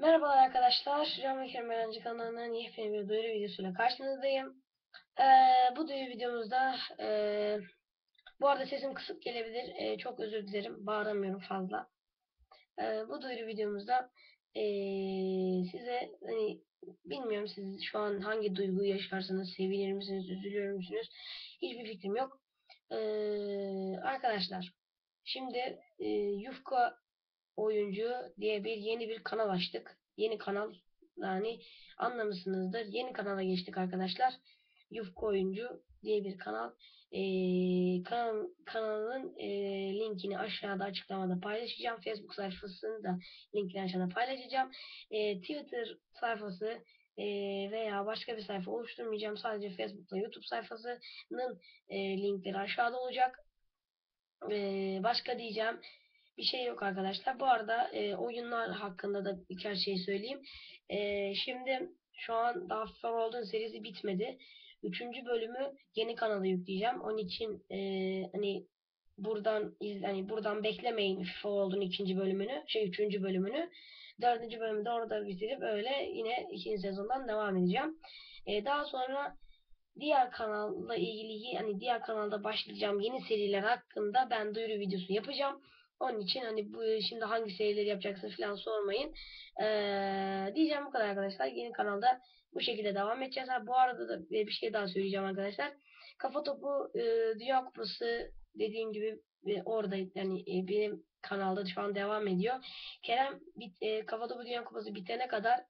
Merhabalar arkadaşlar. Can ve Kerem Öğrenci kanalından yepyeni bir duyuru videosuyla karşınızdayım. Ee, bu duyuru videomuzda e, bu arada sesim kısık gelebilir. E, çok özür dilerim. Bağıramıyorum fazla. E, bu duyuru videomuzda e, size hani bilmiyorum siz şu an hangi duyguyu yaşarsınız, sevinir misiniz, üzülür müsünüz? Hiçbir fikrim yok. E, arkadaşlar şimdi e, Yufka oyuncu diye bir yeni bir kanal açtık. Yeni kanal yani anlamışsınızdır. Yeni kanala geçtik arkadaşlar. Yufka oyuncu diye bir kanal. Ee, kanal kanalın e, linkini aşağıda açıklamada paylaşacağım. Facebook sayfasını da linkini aşağıda paylaşacağım. Ee, Twitter sayfası e, veya başka bir sayfa oluşturmayacağım. Sadece Facebook'ta YouTube sayfasının e, linkleri aşağıda olacak. Ee, başka diyeceğim bir şey yok arkadaşlar. Bu arada e, oyunlar hakkında da birkaç şey söyleyeyim. E, şimdi şu an daha Forward'ın serisi bitmedi. Üçüncü bölümü yeni kanala yükleyeceğim. Onun için e, hani buradan iz, hani buradan beklemeyin Forward'ın ikinci bölümünü, şey üçüncü bölümünü. Dördüncü bölümü de orada bitirip öyle yine ikinci sezondan devam edeceğim. E, daha sonra diğer kanalla ilgili hani diğer kanalda başlayacağım yeni seriler hakkında ben duyuru videosu yapacağım. Onun için hani bu şimdi hangi serileri yapacaksın falan sormayın. Ee, diyeceğim bu kadar arkadaşlar. Yeni kanalda bu şekilde devam edeceğiz. Ha, bu arada da bir şey daha söyleyeceğim arkadaşlar. Kafa topu e, Dünya Kupası dediğim gibi e, orada yani e, benim kanalda şu an devam ediyor. Kerem bit, e, Kafa Topu Dünya Kupası bitene kadar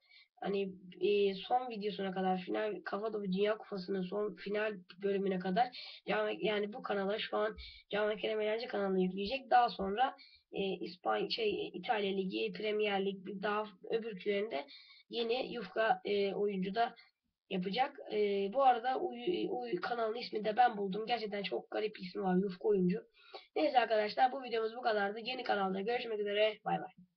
hani e, son videosuna kadar final Kafa Topu Dünya Kupası'nın son final bölümüne kadar yani, yani bu kanala şu an Can Kerem Eğlence kanalına yükleyecek. Daha sonra e, İspanya şey İtalya Ligi, Premier Lig daha öbürkülerinde yeni yufka e, oyuncu da yapacak. E, bu arada o, o kanalın ismini de ben buldum. Gerçekten çok garip bir ismi var. Yufka oyuncu. Neyse arkadaşlar bu videomuz bu kadardı. Yeni kanalda görüşmek üzere. Bay bay.